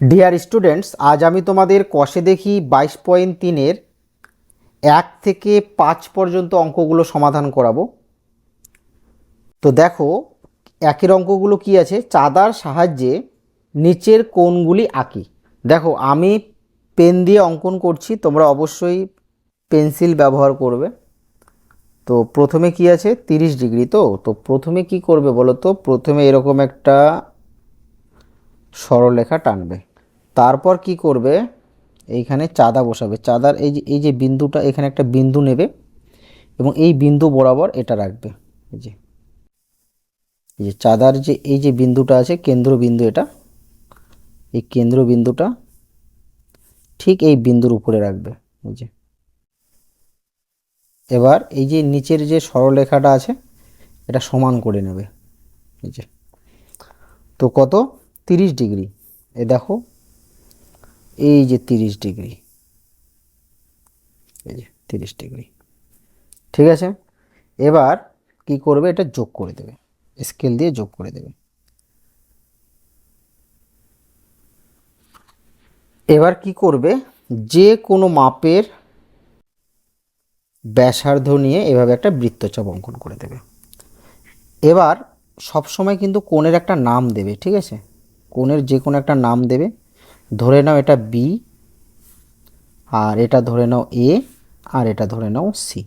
Dear students আজ আমি তোমাদের কষে দেখি বাইশ পয়েন্ট তিনের এক থেকে পাঁচ পর্যন্ত অঙ্কগুলো সমাধান করাবো। তো দেখো, একের অঙ্কগুলো কি আছে? চাঁদার সাহায্যে নিচের কোণগুলি আঁকি। দেখো, আমি পেন দিয়ে অঙ্কন করছি, তোমরা অবশ্যই পেন্সিল ব্যবহার করবে। তো প্রথমে কি আছে? তিরিশ ডিগ্রি তো? তো প্রথমে কি করবে বলো তো? প্রথমে এরকম একটা সরলরেখা টানবে। তারপর কি করবে? এইখানে চাঁদা বসাবে। চাঁদার এই যে এই যে বিন্দুটা, এখানে একটা বিন্দু নেবে এবং এই বিন্দু বরাবর এটা রাখবে। এই যে এই যে চাঁদার যে, এই যে বিন্দুটা আছে কেন্দ্রবিন্দু এটা, এই কেন্দ্রবিন্দুটা ঠিক এই বিন্দুর উপরে রাখবে। এই যে, এবার এই যে নিচের যে সরলরেখাটা আছে, এটা সমান করে নেবে। এই যে, তো কত? তিরিশ ডিগ্রি। এ দেখো, এই যে তিরিশ ডিগ্রি। এই যে তিরিশ ডিগ্রি। ঠিক আছে? এবার কি করবে? এটা যোগ করে দেবে। স্কেল দিয়ে যোগ করে দেবে। এবার কি করবে? যে কোনো মাপের ব্যাসার্ধ নিয়ে এভাবে একটা বৃত্তচাপ অঙ্কন করে দেবে। এবার সবসময় কিন্তু কোণের একটা নাম দেবে, ঠিক আছে? কোণের যে কোনো একটা নাম দেবে। ধরে নাও এটা বি আর এটা ধরে নাও এ আর এটা ধরে নাও সি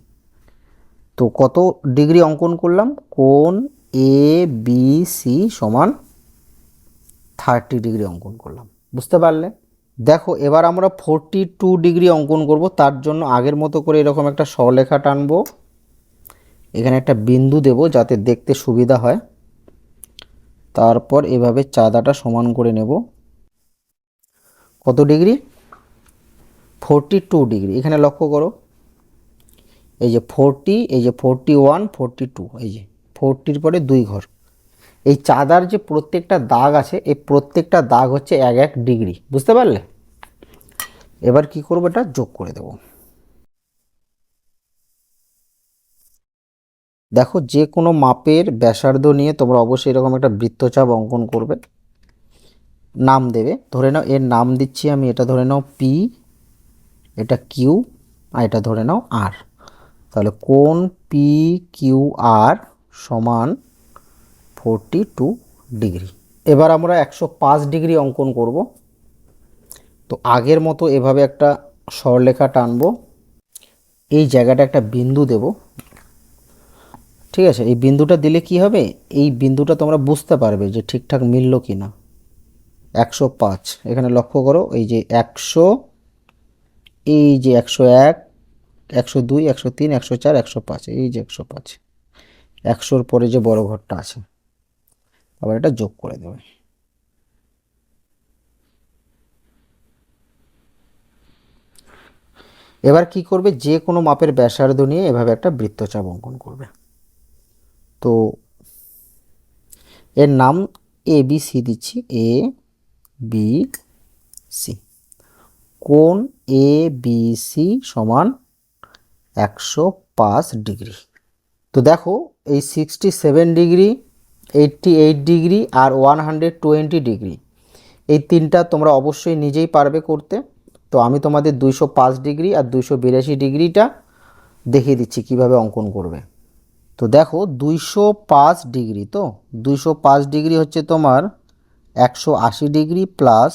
তো কত ডিগ্রি অঙ্কন করলাম? কোন এ বি সি সমান থার্টি ডিগ্রি অঙ্কন করলাম। বুঝতে পারলে? দেখো, এবার আমরা ফোরটি টু ডিগ্রি অঙ্কন করব। তার জন্য আগের মতো করে এরকম একটা সরলেখা টানবো। এখানে একটা বিন্দু দেব যাতে দেখতে সুবিধা হয়। তারপর এভাবে চাঁদাটা সমান করে নেব। কত ডিগ্রি? Forty two degree. এখানে লক্ষ্য করো। এই যে ফোরটি এই যে ফোরটি ওয়ান ফোরটি টু এই যে ফোরটির পরে দুই ঘর। এই চাঁদার যে প্রত্যেকটা দাগ আছে, এই প্রত্যেকটা দাগ হচ্ছে এক এক ডিগ্রি। বুঝতে পারলে? এবার কি করব এটা? যোগ করে দেব। দেখো, যে কোনো মাপের ব্যাসার্ধ নিয়ে তোমরা অবশ্যই এরকম একটা বৃত্তচাপ অঙ্কন করবে। নাম দেবে। ধরে নাও, এর নাম দিচ্ছি আমি, এটা ধরে নাও পি এটা কিউ আর এটা ধরে নাও আর তাহলে কোন পি কিউ আর সমান ফোরটি টু ডিগ্রি এবার আমরা একশো পাঁচ ডিগ্রি অঙ্কন করব। তো আগের মতো এভাবে একটা সরলেখা টানবো। এই জায়গাটা একটা বিন্দু দেব। ঠিক আছে, এই বিন্দুটা দিলে কি হবে? এই বিন্দুটা তোমরা বুঝতে পারবে যে ঠিকঠাক মিলল কি না একশো পাঁচ, এখানে লক্ষ্য করো, এই যে একশো, এই যে একশো এক, একশো দুই, একশো তিন, একশো চার, একশো পাঁচ, এই যে একশো পাঁচ। একশোর পরে যে বড় ঘরটা আছে, আবার এটা যোগ করে দেবে। এবার কি করবে? যে কোনো মাপের ব্যাসার্ধ নিয়ে এভাবে একটা বৃত্তচাপ অঙ্কন করবে। তো এর নাম এ বি সি দিচ্ছি। এ বি সি কোণ এ বি সি সমান একশো পাঁচ ডিগ্রি। তো দেখো, এই sixty seven degree eighty eight degree আর ওয়ান হান্ড্রেড টোয়েন্টি ডিগ্রি, এই তিনটা তোমরা অবশ্যই নিজেই পারবে করতে। তো আমি তোমাদের দুইশো পাঁচ ডিগ্রি আর দুইশো বিরাশি ডিগ্রিটা দেখিয়ে দিচ্ছি কীভাবে অঙ্কন করবে। তো দেখো দুইশো পাঁচ ডিগ্রি, তো দুইশো পাঁচ ডিগ্রি হচ্ছে তোমার একশো আশি ডিগ্রি প্লাস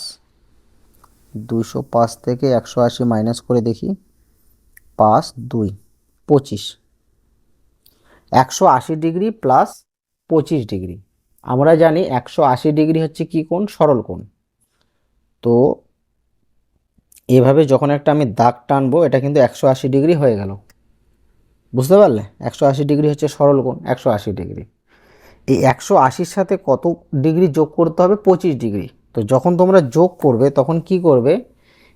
দুইশো পাঁচ থেকে একশো আশি মাইনাস করে দেখি, পাঁচ, দুই, পঁচিশ। একশো আশি ডিগ্রি প্লাস পঁচিশ ডিগ্রি। আমরা জানি একশো আশি ডিগ্রি হচ্ছে কি কোণ? সরল কোণ। তো এভাবে যখন একটা আমি দাগ টানবো, এটা কিন্তু একশো আশি ডিগ্রি হয়ে গেল। বুঝতে পারলে? একশো আশি ডিগ্রি হচ্ছে সরল কোণ, একশো আশি ডিগ্রি। এই একশো আশির সাথে কত ডিগ্রি যোগ করতে হবে? পঁচিশ ডিগ্রি। তো যখন তোমরা যোগ করবে, তখন কি করবে?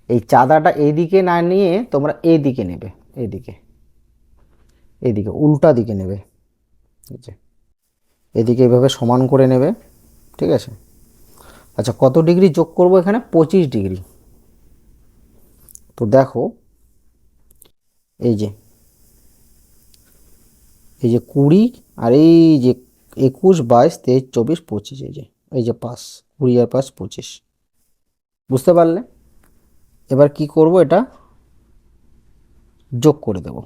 এই চাঁদাটা এইদিকে না নিয়ে তোমরা এই দিকে নেবে, এইদিকে। এদিকে উল্টা দিকে নেবে। ঠিক আছে এদিকে এভাবে সমান করে নেবে, ঠিক আছে? আচ্ছা কত ডিগ্রি যোগ করব এখানে? পঁচিশ ডিগ্রি। তো দেখো, এই যে এই যে কুড়ি আর এই যে একুশ, বাইশ, তেইশ, চব্বিশ, পঁচিশ, এই যে এই যে পাঁচ, কুড়ি আর পাঁচ, পঁচিশ। বুঝতে পারলে? এবার কি করব এটা? যোগ করে দেব।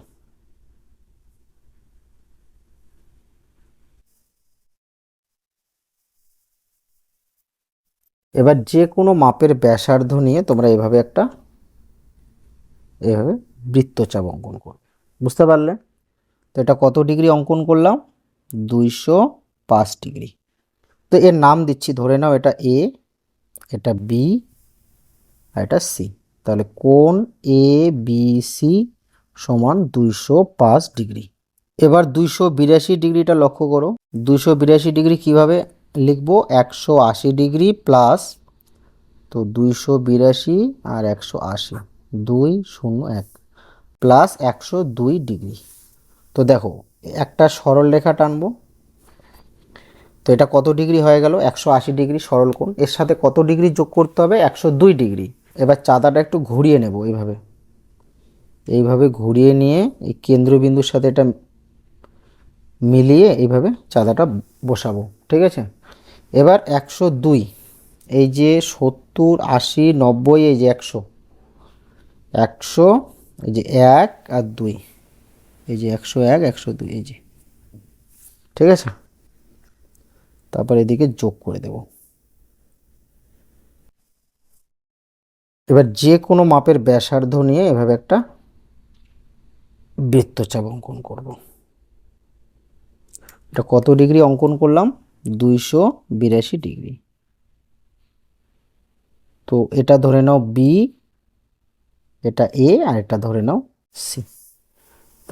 এবার যে কোনো মাপের ব্যাসার্ধ নিয়ে তোমরা এভাবে একটা, এভাবে বৃত্তচাপ অঙ্কন করবে। বুঝতে পারলে? তো এটা কত ডিগ্রি অঙ্কন করলাম? দুইশো পাঁচ ডিগ্রি। তো এর নাম দিচ্ছি, ধরে নাও এটা এ এটা বি আর এটা সি তাহলে কোণ এ বি সি সমান দুইশো পাঁচ ডিগ্রি। এবার দুইশো বিরাশি ডিগ্রিটা লক্ষ্য করো। দুইশো বিরাশি ডিগ্রি কীভাবে লিখব? একশো আশি ডিগ্রি প্লাস, তো দুইশো বিরাশি আর একশো আশি, দুই শূন্য এক, প্লাস একশো দুই ডিগ্রি। তো দেখো, একটা সরল রেখা টানবো। তো এটা কত ডিগ্রি হয়ে গেল? একশো আশি ডিগ্রি সরল কোণ। এর সাথে কত ডিগ্রি যোগ করতে হবে? একশো দুই ডিগ্রি। এবার চাঁদাটা একটু ঘুরিয়ে নেব এইভাবে। এইভাবে ঘুরিয়ে নিয়ে এই কেন্দ্রবিন্দুর সাথে এটা মিলিয়ে এইভাবে চাঁদাটা বসাবো। ঠিক আছে? এবার একশো দুই। এই যে সত্তর, আশি, নব্বই, এই যে একশো। একশো, এই যে এক আর দুই। এই যে একশো এক, একশো দুই, এই যে। ঠিক আছে? তারপর এদিকে যোগ করে দেব। এবার যে কোনো মাপের ব্যাসার্ধ নিয়ে এভাবে একটা বৃত্তচাপ অঙ্কন করব। এটা কত ডিগ্রি অঙ্কন করলাম? দুইশো বিরাশি ডিগ্রি। তো এটা ধরে নাও বি, এটা এ আর এটা ধরে নাও সি।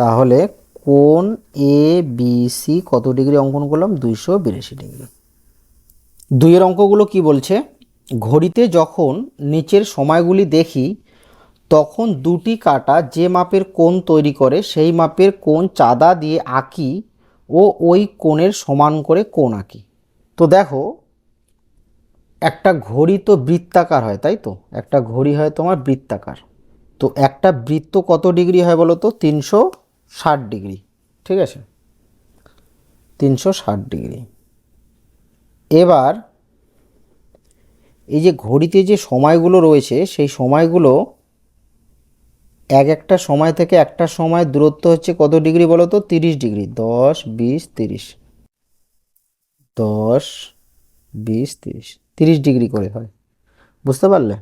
তাহলে কোন এ বি সি কত ডিগ্রি অঙ্কন করলাম? দুইশো বিরাশি ডিগ্রি। দুইয়ের অঙ্কগুলো কি বলছে? ঘড়িতে যখন নিচের সময়গুলি দেখি, তখন দুটি কাটা যে মাপের কোণ তৈরি করে, সেই মাপের কোণ চাঁদা দিয়ে আঁকি ও ওই কোণের সমান করে কোণ আঁকি। তো দেখো, একটা ঘড়ি তো বৃত্তাকার হয়, তাই তো? একটা ঘড়ি হয় তোমার বৃত্তাকার। তো একটা বৃত্ত কত ডিগ্রি হয় বলো তো? তিনশো ষাট ডিগ্রি, ঠিক আছে? তিনশো ষাট ডিগ্রি। এবার এই যে ঘড়িতে যে সময়গুলো রয়েছে, সেই সময়গুলো এক একটা সময় থেকে একটা সময় দূরত্ব হচ্ছে কত ডিগ্রি বলো তো? তিরিশ ডিগ্রি। দশ, বিশ, তিরিশ। দশ, বিশ, তিরিশ। তিরিশ ডিগ্রি করে হয়। বুঝতে পারলে?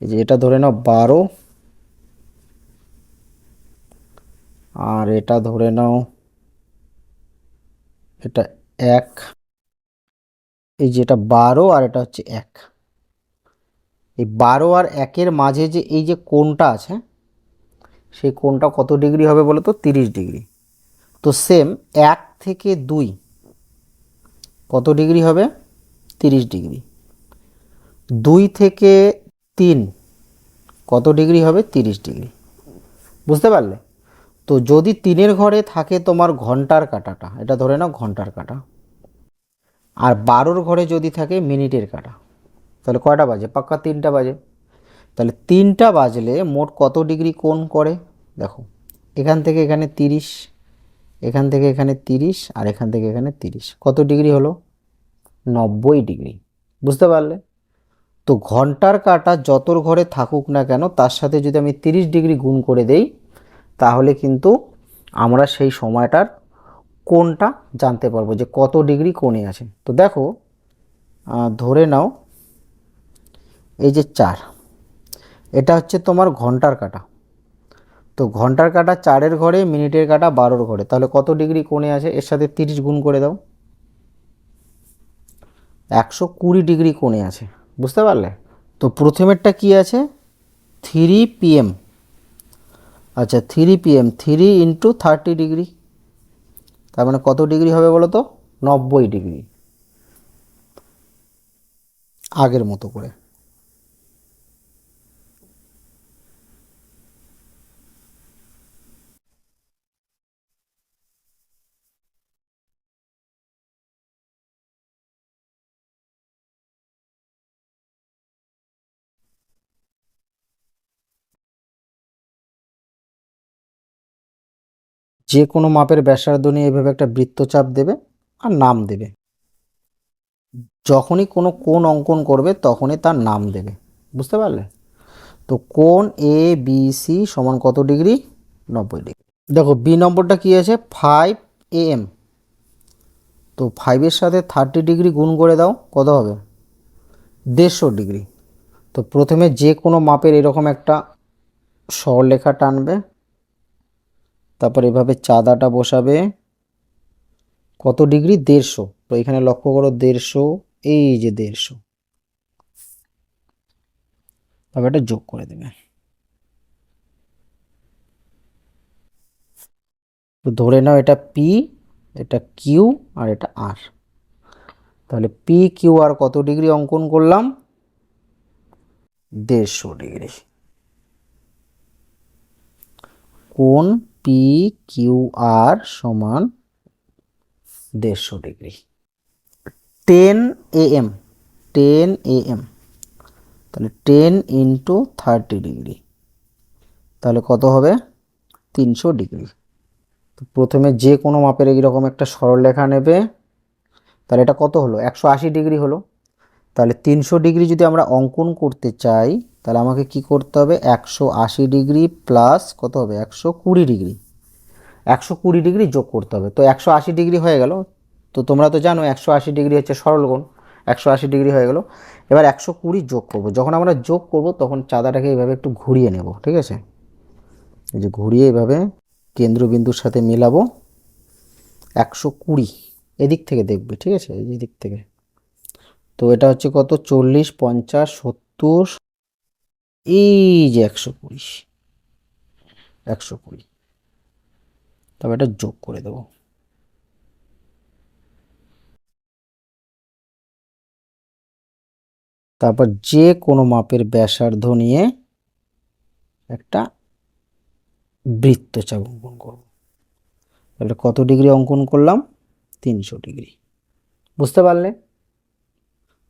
এই যে এটা ধরে নাও বারো। আর এটা ধরে নাও, এটা এক। এই যে এটা বারো আর এটা হচ্ছে এক। এই বারো আর একের মাঝে যে এই যে কোণটা আছে, সেই কোণটা কত ডিগ্রি হবে বলো তো? তিরিশ ডিগ্রি। তো সেম এক থেকে দুই কত ডিগ্রি হবে? তিরিশ ডিগ্রি। দুই থেকে তিন। কত ডিগ্রি হবে? তিরিশ ডিগ্রি। বুঝতে পারলে? তো যদি তিনের ঘরে থাকে তোমার ঘণ্টার কাটাটা, এটা ধরে নাও ঘণ্টার কাটা। আর বারোর ঘরে যদি থাকে মিনিটের কাটা। তাহলে কয়টা বাজে? পাক্কা তিনটা বাজে। তাহলে তিনটা বাজলে মোট কত ডিগ্রি কোণ করে? দেখো, এখান থেকে এখানে তিরিশ, এখান থেকে এখানে তিরিশ, আর এখান থেকে এখানে তিরিশ। কত ডিগ্রি হলো? নব্বই ডিগ্রি। বুঝতে পারলে? তো ঘণ্টার কাটা যতর ঘরে থাকুক না কেন, তার সাথে যদি আমি তিরিশ ডিগ্রি গুণ করে দেই, তাহলে কিন্তু আমরা সেই সময়টার কোনটা জানতে পারব যে কত ডিগ্রি কোণে আছে তো দেখো ধরে নাও, এই যে চার, এটা হচ্ছে তোমার ঘণ্টার কাটা। তো ঘণ্টার কাটা চারের ঘরে, মিনিটের কাটা বারোর ঘরে, তাহলে কত ডিগ্রি কোণে আছে? এর সাথে তিরিশ গুণ করে দাও। একশো কুড়ি ডিগ্রি কোণে আছে। বুঝতে পারলে? তো প্রথমেরটা কি আছে? Three PM. আচ্ছা three PM, three into thirty degree. তার মানে কত ডিগ্রি হবে বলো তো নব্বই ডিগ্রি। আগের মতো করে। যে কোনো মাপের ব্যাসার্ধ নিয়ে এভাবে একটা বৃত্তচাপ দেবে আর নাম দেবে। যখনই কোনো কোণ অঙ্কন করবে, তখনই তার নাম দেবে। বুঝতে পারলে? তো কোণ এ বি সি সমান কত ডিগ্রি? নব্বই ডিগ্রি। দেখো বি নম্বরটা কী আছে? ফাইভ এ এম তো ফাইভের সাথে থার্টি ডিগ্রি গুণ করে দাও, কত হবে? দেড়শো ডিগ্রি। তো প্রথমে যে কোনো মাপের এরকম একটা সরলেখা টানবে। তারপর এভাবে চাঁদাটা বসাবে। কত ডিগ্রি? দেড়শো। তো এখানে লক্ষ্য করো, দেড়শো, এই যে দেড়শো। তবে এটা যোগ করে দেবে। তো ধরে নাও এটা পি এটা কিউ আর এটা আর তাহলে পি কিউ আর কত ডিগ্রি অঙ্কন করলাম? দেড়শো ডিগ্রি। কোন পি কিউ আর সমান দেড়শো degree. Ten AM ten AM A M তাহলে টেন ইন্টু থার্টি ডিগ্রি, তাহলে কত হবে? তিনশো ডিগ্রি। তো প্রথমে যে কোনো মাপের এইরকম একটা সরলরেখা নেবে, তাহলে এটা কত হলো? একশো আশি ডিগ্রি হলো। তাহলে তিনশো ডিগ্রি যদি আমরা অঙ্কন করতে চাই তাহলে আমাকে কি করতে হবে? একশো আশি ডিগ্রি প্লাস কত হবে? একশো কুড়ি ডিগ্রি। একশো কুড়ি ডিগ্রি যোগ করতে হবে। তো একশো আশি ডিগ্রি হয়ে গেল। তো তোমরা তো জানো একশো আশি ডিগ্রি হচ্ছে সরলকোণ একশো আশি ডিগ্রি হয়ে গেল। এবার একশো কুড়ি যোগ করব। যখন আমরা যোগ করব, তখন চাঁদাটাকে এইভাবে একটু ঘুরিয়ে নেব, ঠিক আছে? এই যে ঘুরিয়ে এইভাবে কেন্দ্রবিন্দুর সাথে মেলাবো। একশো কুড়ি এদিক থেকে দেখবে, ঠিক আছে? এই দিক থেকে। তো এটা হচ্ছে কত? চল্লিশ, পঞ্চাশ, সত্তর এই যে একশো কুড়ি একশো কুড়ি। তবে এটা যোগ করে দেবো। তারপর যে কোনো মাপের ব্যাসার্ধ নিয়ে একটা বৃত্তচাপ অঙ্কন করব। তাহলে কত ডিগ্রি অঙ্কন করলাম? তিনশো ডিগ্রি। বুঝতে পারলে?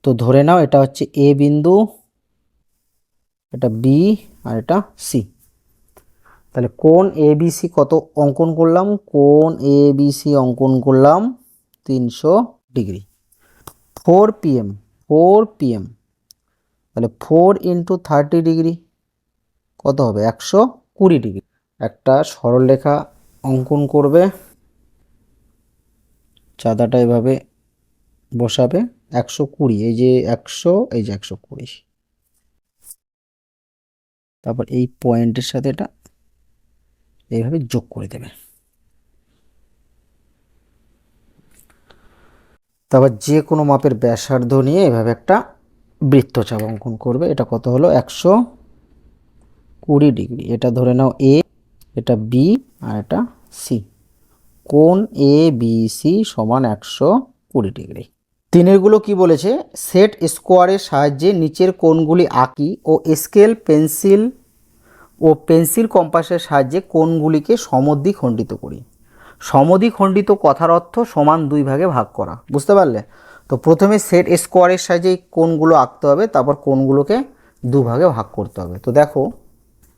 তো ধরে নাও এটা হচ্ছে এ বিন্দু এটা বি আর এটা সি তাহলে কোন এ কত অঙ্কন করলাম? কোন এ বি সি অঙ্কন করলাম তিনশো degree. Four PM four PM তাহলে ফোর ইন্টু থার্টি ডিগ্রি কত হবে? একশো কুড়ি ডিগ্রি। একটা সরলরেখা অঙ্কন করবে। চাঁদাটা এভাবে বসাবে। একশো কুড়ি, এই যে একশো, এই যে একশো কুড়ি। তারপর এই পয়েন্টের সাথে এটা এইভাবে যোগ করে দেবে। তারপর যে কোনো মাপের ব্যাসার্ধ নিয়ে এভাবে একটা বৃত্তচাপ অঙ্কন করবে। এটা কত হলো? একশো কুড়ি ডিগ্রি। এটা ধরে নাও এ এটা বি আর এটা সি কোন এ বি সি সমান একশো কুড়ি ডিগ্রি। তিনেরগুলো কি বলেছে? সেট স্কোয়ারের সাহায্যে নিচের কোণগুলি আঁকি ও স্কেল পেন্সিল ও পেন্সিল কম্পাসের সাহায্যে কোণগুলিকে সমদ্বিখণ্ডিত করি। সমদ্বিখণ্ডিত কথার অর্থ সমান দুই ভাগে ভাগ করা। বুঝতে পারলে? তো প্রথমে সেট স্কোয়ারের সাহায্যে কোণগুলো আঁকতে হবে, তারপর কোণগুলোকে দুভাগে ভাগ করতে হবে। তো দেখো,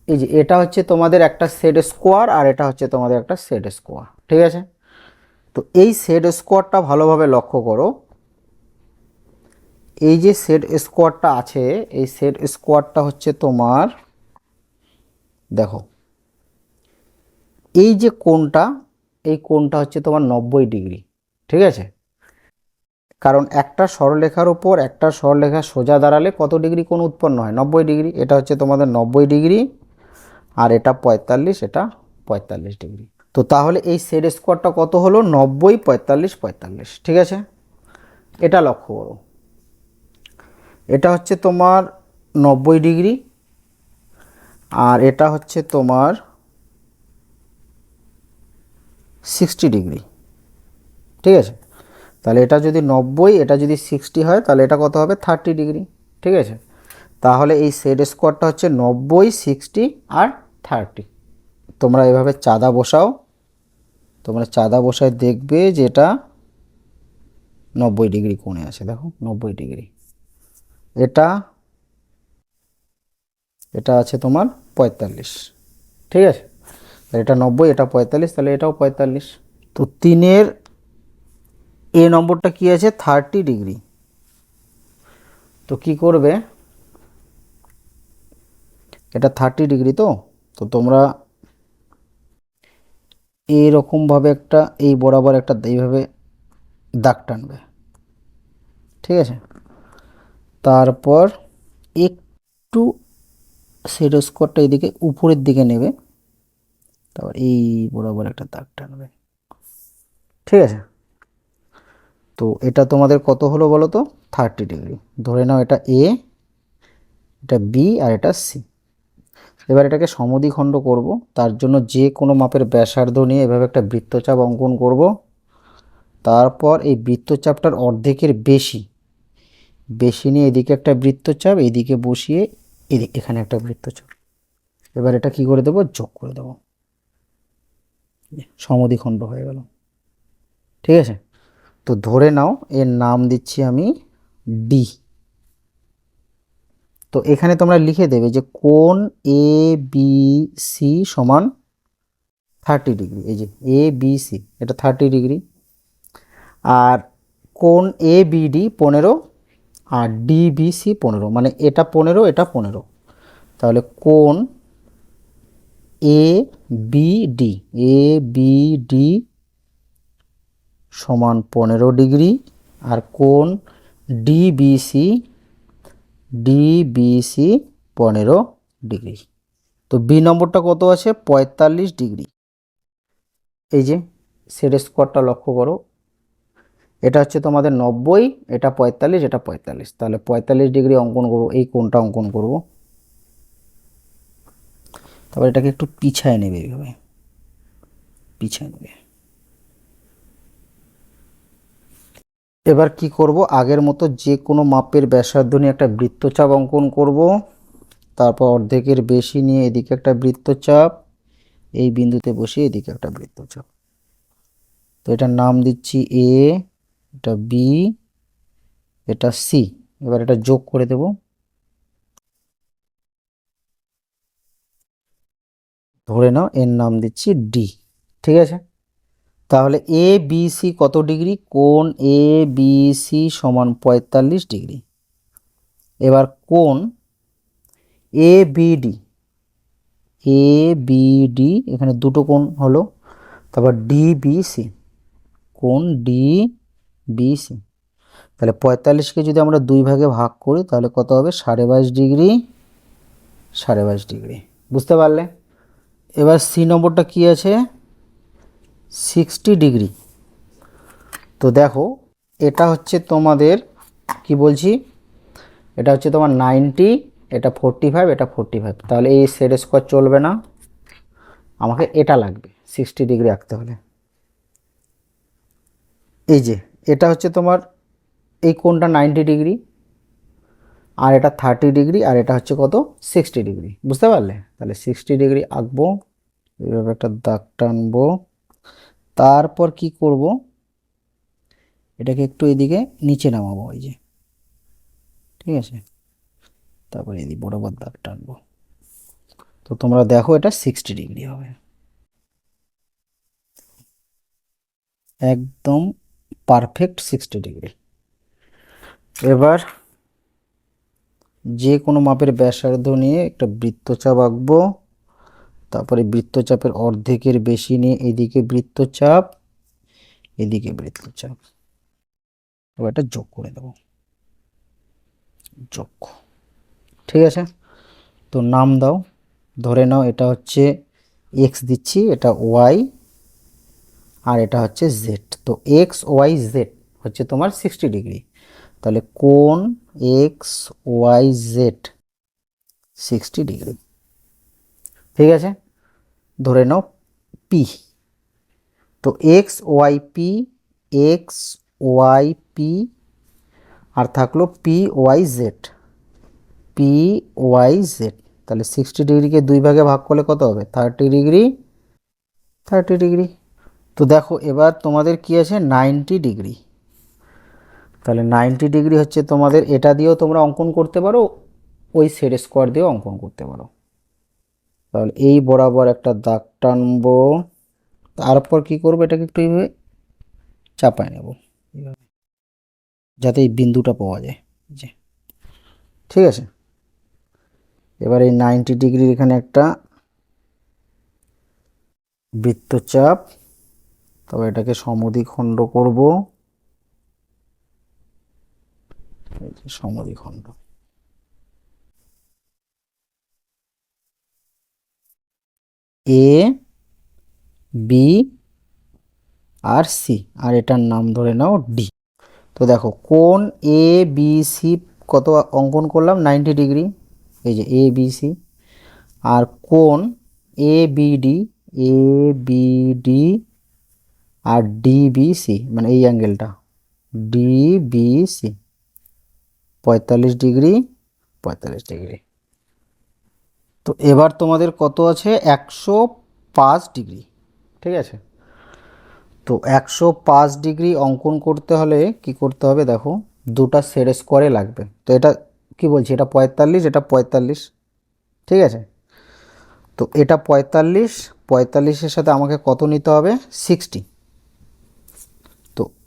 এই যে এটা হচ্ছে তোমাদের একটা সেট স্কোয়ার আর এটা হচ্ছে তোমাদের একটা সেট স্কোয়ার। ঠিক আছে? তো এই সেট স্কোয়ারটা ভালোভাবে লক্ষ্য করো। এই যে সেট স্কোয়ারটা আছে, এই সেট স্কোয়ারটা হচ্ছে তোমার, দেখো, এই যে কোণটা, এই কোণটা হচ্ছে তোমার নব্বই ডিগ্রি, ঠিক আছে? কারণ একটা সরলরেখার উপর একটা সরলরেখা সোজা দাঁড়ালে কত ডিগ্রি কোণ উৎপন্ন হয়? নব্বই ডিগ্রি, এটা হচ্ছে তোমাদের নব্বই ডিগ্রি, আর এটা পঁয়তাল্লিশ এটা পঁয়তাল্লিশ ডিগ্রি। তো তাহলে এই সেট স্কোয়ারটা কত হলো? নব্বই পঁয়তাল্লিশ পঁয়তাল্লিশ, ঠিক আছে? এটা লক্ষ্য করো। এটা হচ্ছে তোমার নব্বই ডিগ্রি আর এটা হচ্ছে তোমার সিক্সটি ডিগ্রি। ঠিক আছে? তাহলে এটা যদি নব্বই, এটা যদি সিক্সটি হয়, তাহলে এটা কত হবে? Thirty degree. ঠিক আছে? তাহলে এই সেড স্কোয়ারটা হচ্ছে নব্বই সিক্সটি আর থার্টি তোমরা এভাবে চাঁদা বসাও। তোমরা চাঁদা বসায় দেখবে যে এটা নব্বই ডিগ্রি কোণে আছে। দেখো, নব্বই ডিগ্রি। এটা এটা আছে তোমার পঁয়তাল্লিশ। ঠিক আছে? এটা নব্বই, এটা পঁয়তাল্লিশ, তাহলে এটাও পঁয়তাল্লিশ। তো তিনের এ নম্বরটা কি আছে? Thirty degree. তো কি করবে? এটা থার্টি ডিগ্রি তো? তো তোমরা এইরকমভাবে একটা, এই বরাবর একটা, এইভাবে দাগ টানবে। ঠিক আছে? তারপর একটু সেড স্কোয়ারটা এদিকে উপরের দিকে নেবে। তারপর এই বরাবর একটা দাগ টানবে। ঠিক আছে? তো এটা তোমাদের কত হলো বলো তো? থার্টি ডিগ্রি ধরে নাও এটা এ এটা বি আর এটা সি এবার এটাকে সমদ্বিখণ্ড করব। তার জন্য যে কোনো মাপের ব্যাসার্ধ নিয়ে এভাবে একটা বৃত্তচাপ অঙ্কন করব। তারপর এই বৃত্তচাপটার অর্ধেকের বেশি বেশি নিয়ে এদিকে একটা বৃত্তচাপ এদিকে বসিয়ে এদিকে এখানে একটা বৃত্তচাপ এবার এটা কি করে দেবো? যোগ করে দেবো। সমদ্বিখণ্ড হয়ে গেল। ঠিক আছে? তো ধরে নাও, এর নাম দিচ্ছি আমি ডি তো এখানে তোমরা লিখে দেবে যে কোন এ বি সি সমান থার্টি ডিগ্রি এই যে এ বি সি এটা থার্টি ডিগ্রি আর কোন এ বিডি পনেরো আর ডিবিসি পনেরো মানে এটা পনেরো এটা পনেরো। তাহলে কোন A B D A B D সমান পনেরো ডিগ্রি, আর কোন ডিবিসি ডিবিসি পনেরো ডিগ্রি। তো বি নম্বরটা কত আছে? পঁয়তাল্লিশ ডিগ্রি। এই যে সেড স্কোয়ারটা লক্ষ্য করো। এটা হচ্ছে তোমাদের নব্বই, এটা পঁয়তাল্লিশ এটা পঁয়তাল্লিশ। তাহলে পঁয়তাল্লিশ ডিগ্রি অঙ্কন করব, এই কোণটা অঙ্কন করব? তারপর এটাকে একটু পিছায় নেবে এইভাবে। পিছায় নেবে। এবার কি করব? আগের মতো যে কোনো মাপের ব্যাসার্ধ নিয়ে একটা বৃত্তচাপ অঙ্কন করব। তারপর অর্ধেকের বেশি নিয়ে এদিকে একটা বৃত্তচাপ, এই বিন্দুতে বসে এদিকে একটা বৃত্তচাপ। তো এটার নাম দিচ্ছি এ এটা বি এটা সি এবার এটা যোগ করে দেব। ধরে নাও, এর নাম দিচ্ছি ডি ঠিক আছে? তাহলে এ বি সি কত ডিগ্রি? কোন এ বি সি সমান পঁয়তাল্লিশ ডিগ্রি। এবার কোন এ বিডি এ বিডি এখানে দুটো কোণ হলো, তারপর ডিবিসি কোণ ডি বিসি তাহলে পঁয়তাল্লিশকে যদি আমরা দুই ভাগে ভাগ করি, তাহলে কত হবে? সাড়ে বাইশ ডিগ্রি, সাড়ে বাইশ ডিগ্রি। বুঝতে পারলে? এবার সি নম্বরটা কি আছে? Sixty degree. তো দেখো, এটা হচ্ছে তোমাদের, কি বলছি? এটা হচ্ছে তোমার নাইনটি, এটা ফোরটি ফাইভ, এটা ফোরটি ফাইভ। তাহলে এই সেড স্কোয়ার চলবে না। আমাকে এটা লাগবে, সিক্সটি ডিগ্রি আঁকতে হলে। এই যে এটা হচ্ছে তোমার এই কোনটা নাইনটি ডিগ্রি আর এটা থার্টি ডিগ্রি আর এটা হচ্ছে কত সিক্সটি ডিগ্রি বুঝতে পারলে? তাহলে সিক্সটি ডিগ্রি আঁকবো, এইভাবে একটা দাগ টানবো। তারপর কি করব? এটাকে একটু এদিকে নিচে নামাবো, এই যে। ঠিক আছে? তারপর এদিকে বরাবর দাগ টানবো। তো তোমরা দেখো এটা সিক্সটি ডিগ্রি হবে। একদম পারফেক্ট সিক্সটি ডিগ্রি। এবার যে কোনো মাপের ব্যাসার্ধ নিয়ে একটা বৃত্তচাপ আঁকবো, তারপরে বৃত্তচাপের অর্ধেকের বেশি নিয়ে এদিকে বৃত্তচাপ এদিকে বৃত্তচাপ। এবার এটা যোগ করে দেব। যোগ। ঠিক আছে? তো নাম দাও। ধরে নাও এটা হচ্ছে এক্স দিচ্ছি, এটা ওয়াই আর এটা হচ্ছে জেড তো এক্স ওয়াই জেড হচ্ছে তোমার সিক্সটি ডিগ্রি। তাহলে কোন X Y Z sixty degree? ঠিক আছে? ধরে নাও পি। তো X Y P, X Y P, আর থাকল P Y Z. P Y Z. তাহলে সিক্সটি ডিগ্রিকে দুই ভাগে ভাগ করলে কত হবে? Thirty degree. Thirty degree. তো দেখো, এবার তোমাদের কি আছে? Ninety degree. তাহলে নাইনটি ডিগ্রি হচ্ছে তোমাদের, এটা দিয়েও তোমরা অঙ্কন করতে পারো, ওই সেড স্কোয়ার দিয়েও অঙ্কন করতে পারো। তাহলে এই বরাবর একটা দাগ টানবো। তারপর কি করব? এটাকে একটু এইভাবে চাপায় নেব। যাতে এই বিন্দুটা পাওয়া যায়। যে, ঠিক আছে? এবার এই নাইনটি ডিগ্রির এখানে একটা বৃত্তচাপ। তবে এটাকে সমদ্বিখণ্ড করব। সমদ্বিখণ্ড। এ বি আর সি আর এটার নাম ধরে নাও ডি তো দেখো কোন এ বি সি কত অঙ্কন করলাম? Ninety degree. এই যে এ বি সি আর কোন A B D A B D R DBC মানে এই অ্যাঙ্গেলটা ডিবিসি পঁয়তাল্লিশ ডিগ্রি পঁয়তাল্লিশ ডিগ্রি। তো এবার তোমাদের কত আছে? একশো পাঁচ ডিগ্রি। ঠিক আছে? তো একশো পাঁচ ডিগ্রি অঙ্কন করতে হলে কি করতে হবে দেখো, দুটা সেট স্কোয়ারে লাগবে। তো এটা কি বলছি? এটা পঁয়তাল্লিশ এটা পঁয়তাল্লিশ। ঠিক আছে? তো এটা পঁয়তাল্লিশ, পঁয়তাল্লিশের সাথে আমাকে কত নিতে হবে? সিক্সটি।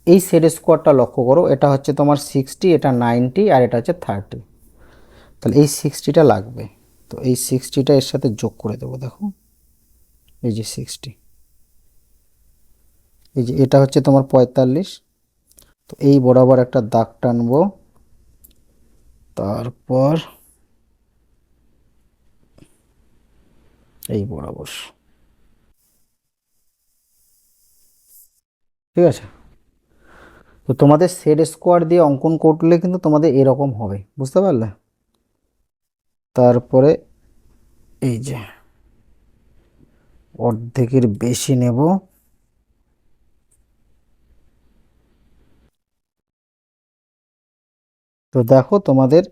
এই সেট স্কোয়ারটা লক্ষ্য করো, এটা হচ্ছে তোমার সিক্সটি এটা নাইনটি আর এটা হচ্ছে থার্টি তাহলে এই সিক্সটিটা লাগবে। তো এই সিক্সটিটা এর সাথে যোগ করে দেবো, দেখো। এই যে সিক্সটি এই যে এটা হচ্ছে তোমার পঁয়তাল্লিশ। তো এই বরাবর একটা দাগ টানবো। তারপর এই বরাবর। ঠিক আছে? তো তোমাদের সেট স্কোয়ার দিয়ে অঙ্কন করলে কিন্তু তোমাদের এরকম হবে, বুঝতে পারলে? তারপরে এই যে অর্ধেকের বেশি নেব। তো দেখো তোমাদের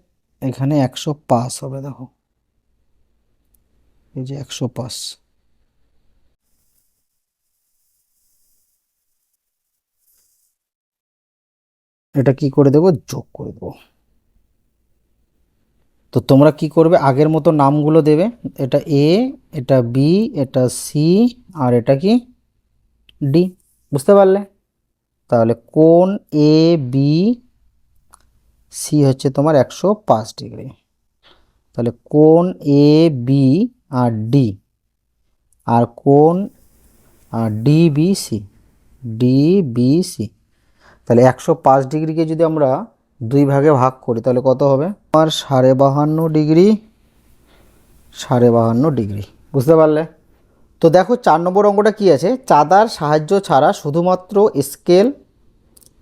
এখানে একশো পাস হবে, দেখো। এই যে একশো পাস এটা কি করে দেবো? যোগ করে দেবো। তো তোমরা কি করবে? আগের মতো নামগুলো দেবে। এটা এ এটা বি এটা সি আর এটা কি? ডি বুঝতে পারলে? তাহলে কোন এ বি সি হচ্ছে তোমার একশো পাঁচ ডিগ্রি। তাহলে কোন এ বি আর ডি আর কোন D B C D B C তাহলে একশো পাঁচ ডিগ্রিকে যদি আমরা দুই ভাগে ভাগ করি, তাহলে কত হবে? আমার সাড়ে বাহান্ন ডিগ্রি, সাড়ে বাহান্ন ডিগ্রি। বুঝতে পারলে? তো দেখো, চার নম্বর অঙ্কটা কী আছে? চাঁদার সাহায্য ছাড়া শুধুমাত্র স্কেল,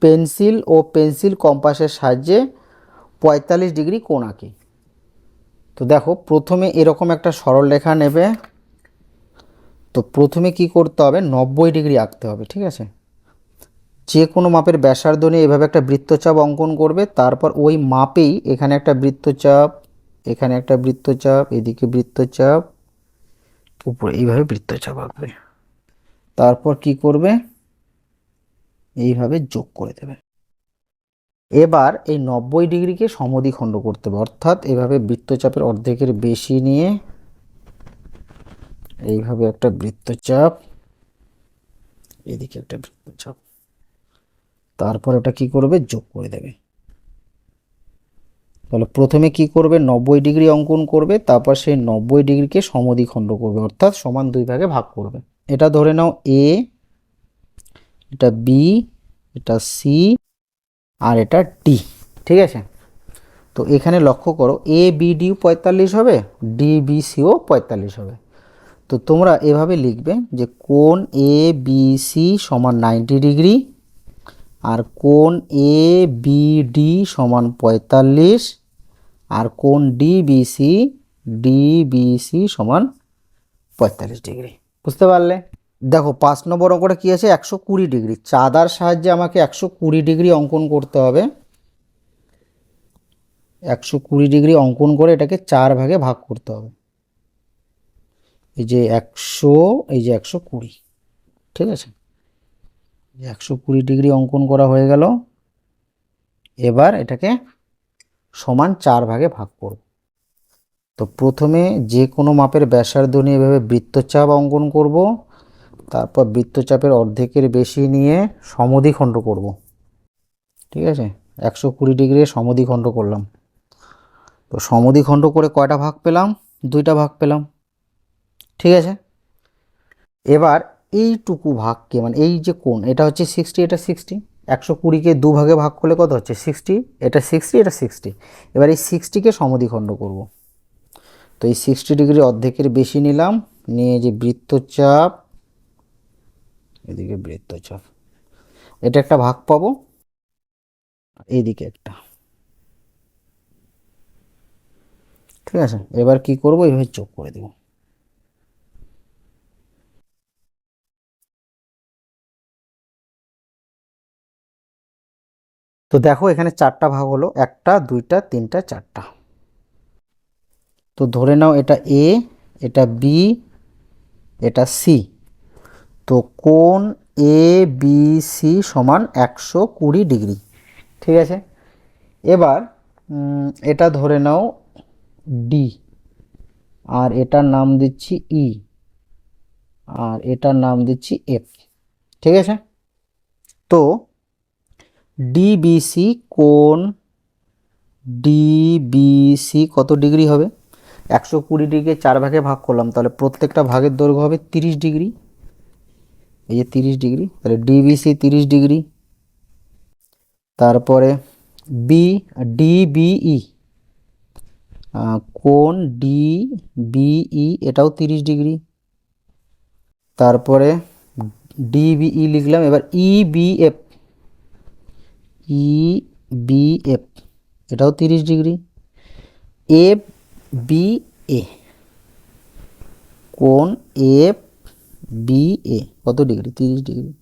পেন্সিল ও পেন্সিল কম্পাসের সাহায্যে পঁয়তাল্লিশ ডিগ্রি কোণ আঁকি তো দেখো, প্রথমে এরকম একটা সরল রেখা নেবে। তো প্রথমে কি করতে হবে? নব্বই ডিগ্রি আঁকতে হবে, ঠিক আছে? যে কোনো মাপের ব্যাসার্ধ নিয়ে এভাবে একটা বৃত্তচাপ অঙ্কন করবে, তারপর ওই মাপেই এখানে একটা বৃত্তচাপ, এখানে একটা বৃত্তচাপ, এদিকে বৃত্তচাপ, উপরে এইভাবে বৃত্তচাপ আঁকবে। তারপর কি করবে? এইভাবে যোগ করে দেবে। এবার এই নব্বই ডিগ্রিকে সমদ্বিখণ্ড করতে হবে, অর্থাৎ এভাবে বৃত্তচাপের অর্ধেকের বেশি নিয়ে এইভাবে একটা বৃত্তচাপ, এদিকে একটা বৃত্তচাপ। তারপর ওটা কি করবে? যোগ করে দেবে। তাহলে প্রথমে কি করবে? নব্বই ডিগ্রি অঙ্কন করবে, তারপর সেই নব্বই ডিগ্রিকে সমদ্বিখণ্ড করবে, অর্থাৎ সমান দুই ভাগে ভাগ করবে। এটা ধরে নাও এ এটা বি এটা সি আর এটা ডি ঠিক আছে? তো এখানে লক্ষ্য করো এ বি ডিও পঁয়তাল্লিশ হবে ডি বি সিও পঁয়তাল্লিশ হবে। তো তোমরা এভাবে লিখবে যে কোন এ বি সি সমান নাইনটি ডিগ্রি আর কোন এ বি ডি সমান পঁয়তাল্লিশ। আর কোন D B C D B C সমান পঁয়তাল্লিশ ডিগ্রি। বুঝতে পারলে? দেখো, পাঁচ নম্বর অঙ্কটা কী আছে? একশো কুড়ি ডিগ্রি। চাঁদার সাহায্যে আমাকে একশো কুড়ি ডিগ্রি অঙ্কন করতে হবে। একশো কুড়ি ডিগ্রি অঙ্কন করে এটাকে চার ভাগে ভাগ করতে হবে। এই যে একশো, এই যে একশো কুড়ি। ঠিক আছে? একশো কুড়ি ডিগ্রি অঙ্কন করা হয়ে গেল। এবার এটাকে সমান চার ভাগে ভাগ করব। তো প্রথমে যে কোনো মাপের ব্যাসার্ধ নিয়ে এভাবে বৃত্তচাপ অঙ্কন করব। তারপর বৃত্তচাপের অর্ধেকের বেশি নিয়ে সমদ্বিখণ্ড করব। ঠিক আছে? একশো কুড়ি ডিগ্রি সমদ্বিখণ্ড করলাম। তো সমদ্বিখণ্ড করে কয়টা ভাগ পেলাম? দুইটা ভাগ পেলাম। ঠিক আছে? এবার এইটুকু ভাগকে মানে এই যে কোণ, এটা হচ্ছে সিক্সটি এটা সিক্সটি একশো কুড়িকে দু ভাগে ভাগ করলে কত হচ্ছে? সিক্সটি এটা সিক্সটি এটা সিক্সটি এবার এই সিক্সটিকে সমদ্বিখণ্ড করব। তো এই সিক্সটি ডিগ্রি অর্ধেকের বেশি নিলাম, নিয়ে যে বৃত্তচাপ, এদিকে বৃত্তচাপ। এটা একটা ভাগ পাবো, এইদিকে একটা। ঠিক আছে? এবার কি করব? এইভাবে চোখ করে দেব। তো দেখো এখানে চারটা ভাগ হলো, একটা, দুইটা, তিনটা, চারটা। তো ধরে নাও এটা এ এটা বি এটা সি তো কোন এ বি সি সমান একশো কুড়ি ডিগ্রি, ঠিক আছে? এবার এটা ধরে নাও ডি আর এটার নাম দিচ্ছি ই আর এটার নাম দিচ্ছি এফ ঠিক আছে? তো ডিবিসি কোণ ডিবিসি কত ডিগ্রি হবে? একশো কুড়ি ডিগ্রি চার ভাগে ভাগ করলাম, তাহলে প্রত্যেকটা ভাগের দৈর্ঘ্য হবে তিরিশ ডিগ্রি। এই যে তিরিশ ডিগ্রি, তাহলে ডিবিসি তিরিশ ডিগ্রি। তারপরে বি ডিবিই কোন ডি বিই এটাও তিরিশ ডিগ্রি। তারপরে ডিবিই লিখলাম, এবার E বি ইবিএফ এটাও তিরিশ ডিগ্রি। এফ বি এ কোন এফ বি এ কত ডিগ্রি? তিরিশ ডিগ্রি।